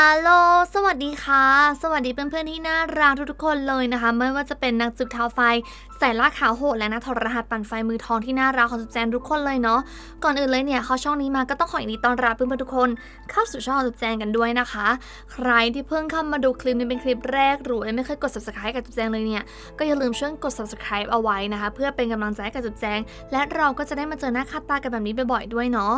อาโลสวัสดีค่ะ สวัสดีเพื่อนๆที่น่ารักทุกๆคนเลยนะคะ ไม่ว่าจะเป็นนักจุดเท้าไฟใส่ล่าขาวโหดและนักถอดรหัสปั่นไฟมือทองที่น่ารักของจุดแจนทุกคนเลยเนาะ ก่อนอื่นเลยเนี่ยเข้าช่องนี้มาก็ต้องขอยินดีต้อนรับเพื่อนๆทุกคน เข้าสู่ช่องจุดแจงกันด้วยนะคะ ใครที่เพิ่งเข้ามาดูคลิปนี้เป็นคลิปแรกหรือไม่เคยกด subscribe กับจุดแจงเลยเนี่ย ก็อย่าลืมช่วยกด subscribe เอาไว้นะคะ เพื่อเป็นกำลังใจให้กับจุดแจงและเราก็จะได้มาเจอหน้าค่าตากันแบบนี้บ่อยๆด้วยเนาะ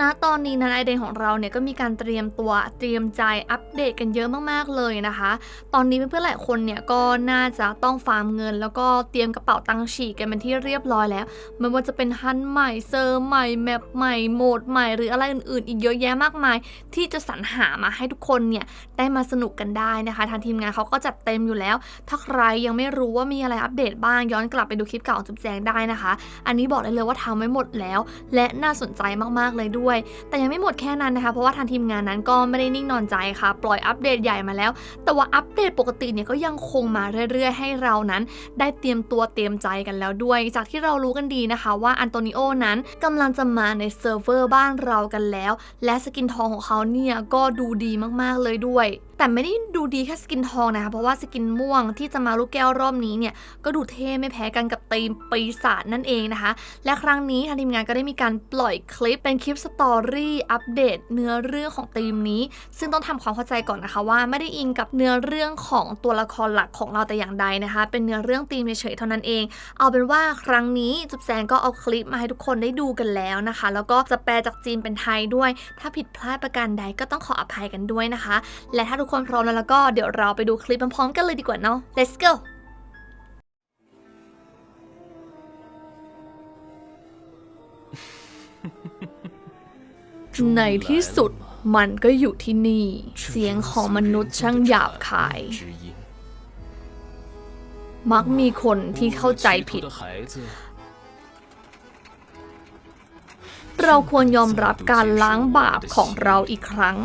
ณ ตอนนี้นั้นไอเดนของเราเนี่ยก็มีการเตรียมตัวเตรียมใจอัปเดตกันเยอะมากๆเลยนะคะ ตอนนี้เพื่อนๆหลายคนเนี่ยก็น่าจะต้องฟาร์มเงิน แล้วก็เตรียมกระเป๋าตังค์ฉีกกันเป็นที่เรียบร้อยแล้วไม่ว่าจะเป็นฮันใหม่เซอร์ใหม่แมปใหม่โหมดใหม่หรืออะไรอื่นๆ อีกเยอะแยะมากมาย ที่จะสรรหามาให้ทุกคนเนี่ยได้มาสนุกกันได้นะคะ ทางทีมงานเขาก็จัดเต็มอยู่แล้ว ถ้าใครยังไม่รู้ว่ามีอะไรอัปเดตบ้างย้อนกลับไปดูคลิปเก่าของจุ๊บแจงได้นะคะ อันนี้บอกได้เลยว่าทำไว้หมดแล้ว และน่าสนใจมากๆเลยด้วย แต่ยังไม่หมดแค่นั้นนะคะ เพราะว่าทางทีมงานนั้นก็ไม่ได้นิ่งนอนใจค่ะ ปล่อยอัปเดตใหญ่มาแล้ว แต่ว่าอัปเดตปกติเนี่ยก็ยังคงมาเรื่อยๆ ให้เรานั้น ได้เตรียมตัวเตรียมใจกันแล้วด้วย จากที่เรารู้กันดีนะคะว่าอันโตนิโอนั้นกำลังจะมาในเซิร์ฟเวอร์บ้านเรากันแล้ว และสกินทองของเขาเนี่ยก็ดูดีมากๆเลยด้วย แต่ไม่ได้ดูดีแค่สกินทองนะคะ เพราะว่าสกินม่วงที่จะมาลูกแก้วรอบนี้เนี่ย ก็ดูเท่ไม่แพ้กันกับธีมปีศาจนั่นเองนะคะ และครั้งนี้ทางทีมงานก็ได้มีการปล่อยคลิปเป็นคลิปสตอรี่อัปเดตเนื้อเรื่องของธีมนี้ ซึ่งต้องทำความเข้าใจก่อนนะคะว่าไม่ได้อิงกับเนื้อเรื่องของตัวละครหลักของเราแต่อย่างใดนะคะ เป็นเนื้อเรื่องธีมเฉยๆเท่านั้นเอง เอาเป็นว่าครั้งนี้จุ๊บแซงก็เอาคลิปมาให้ทุกคนได้ดูกันแล้วนะคะ แล้วก็จะแปลจากจีนเป็นไทยด้วย ถ้าผิดพลาดประการใดก็ต้องขออภัยกันด้วยนะคะ และถ้าทุกคนพร้อมแล้วแล้วก็เดี๋ยวเราไปดูคลิปพร้อมๆกันเลยดีกว่าเนาะ let's go ในที่สุดมันก็อยู่ที่นี่ เสียงของมนุษย์ช่างหยาบคาย มักมีคนที่เข้าใจผิด เราควรยอมรับการล้างบาปของเราอีกครั้ง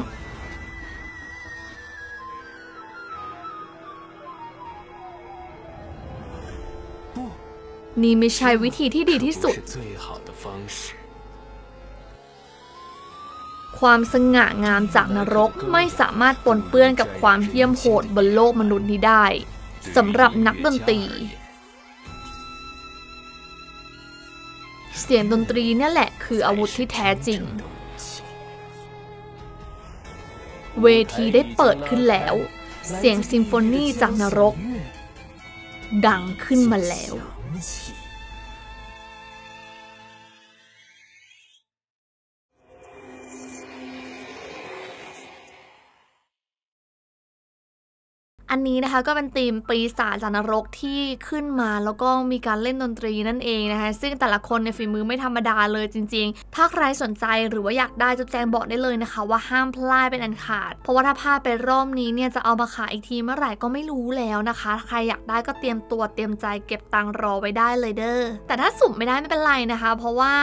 นี่ไม่ใช่วิธีที่ดีที่สุด ความสง่างามจากนรกไม่สามารถปนเปื้อนกับความเหี้ยมโหดบนโลกมนุษย์นี้ได้สำหรับนักดนตรี เสียงดนตรีเนี่ยแหละคืออาวุธที่แท้จริง เวทีได้เปิดขึ้นแล้ว เสียงซิมโฟนีจากนรก ดังขึ้นมาแล้ว 起 อันนี้นะคะก็เป็นธีมปีศาจจานรกที่ขึ้นมาแล้วก็มีการเล่นดนตรีนั่นเองนะคะ ซึ่งแต่ละคนในฝีมือไม่ธรรมดาเลยจริง ๆ ถ้าใครสนใจหรือว่าอยากได้จะแจ้งบอกได้เลยนะคะ ว่าห้ามพลาดเป็นอันขาด เพราะว่าถ้าพลาดไปรอบนี้เนี่ยจะเอามาขายอีกทีเมื่อไหร่ก็ไม่รู้แล้วนะคะ ใครอยากได้ก็เตรียมตัวเตรียมใจเก็บตังค์รอไว้ได้เลยเด้อแต่ถ้าสุ่มไม่ได้ไม่เป็นไรนะคะ เพราะว่า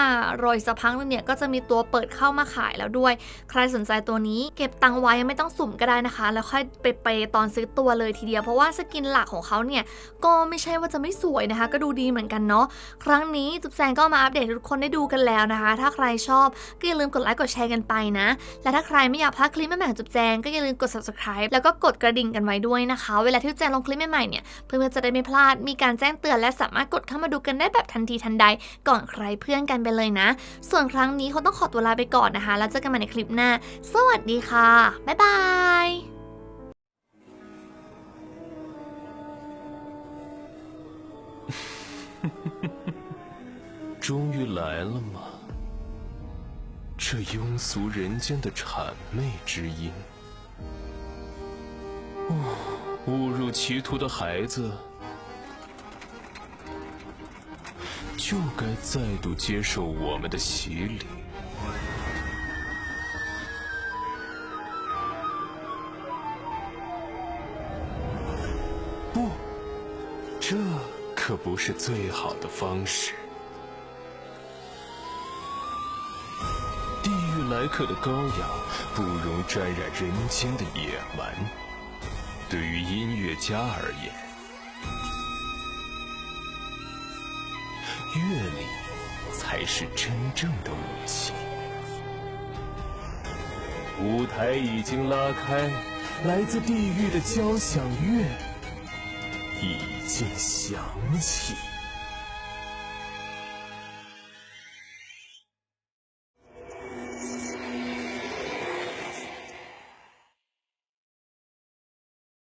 รออีกสักพักนึงเนี่ยก็จะมีตัวเปิดเข้ามาขายแล้วด้วย ใครสนใจตัวนี้เก็บตังค์ไว้ไม่ต้องสุ่มก็ได้นะคะ แล้วค่อยไปเปตอนซื้อตัวเลยทีเดียวเพราะว่าสกินหลักของเขาเนี่ยก็ไม่ใช่ว่าจะไม่สวยนะคะ ก็ดูดีเหมือนกันเนาะครั้งนี้จุ๊บแซงก็มาอัปเดตทุกคนได้ดูกันแล้วนะคะ ถ้าใครชอบก็อย่าลืมกดไลค์กดแชร์กันไปนะ และถ้าใครไม่อยากพลาดคลิปใหม่ๆจุ๊บแจงก็อย่าลืมกด subscribe แล้วก็กดกระดิ่งกันไว้ด้วยนะคะ เวลาที่จุ๊บแจงลงคลิปใหม่ๆเนี่ยเพื่อนๆจะได้ไม่พลาดมีการแจ้งเตือนและสามารถกดเข้ามาดูกันได้แบบทันทีทันใด ก่อนใครเพื่อนกันไปเลยนะ ส่วนครั้งนี้เขาต้องขอตัวลาไปก่อนนะคะ แล้วเจอกันใหม่ในคลิปหน้า สวัสดีค่ะ บ๊ายบาย 终于来了吗？这庸俗人间的谄媚之音。哦，误入歧途的孩子，就该再度接受我们的洗礼。不，这可不是最好的方式。来客的羔羊不容沾染人间的野蛮。对于音乐家而言，乐理才是真正的武器。舞台已经拉开，来自地狱的交响乐已经响起。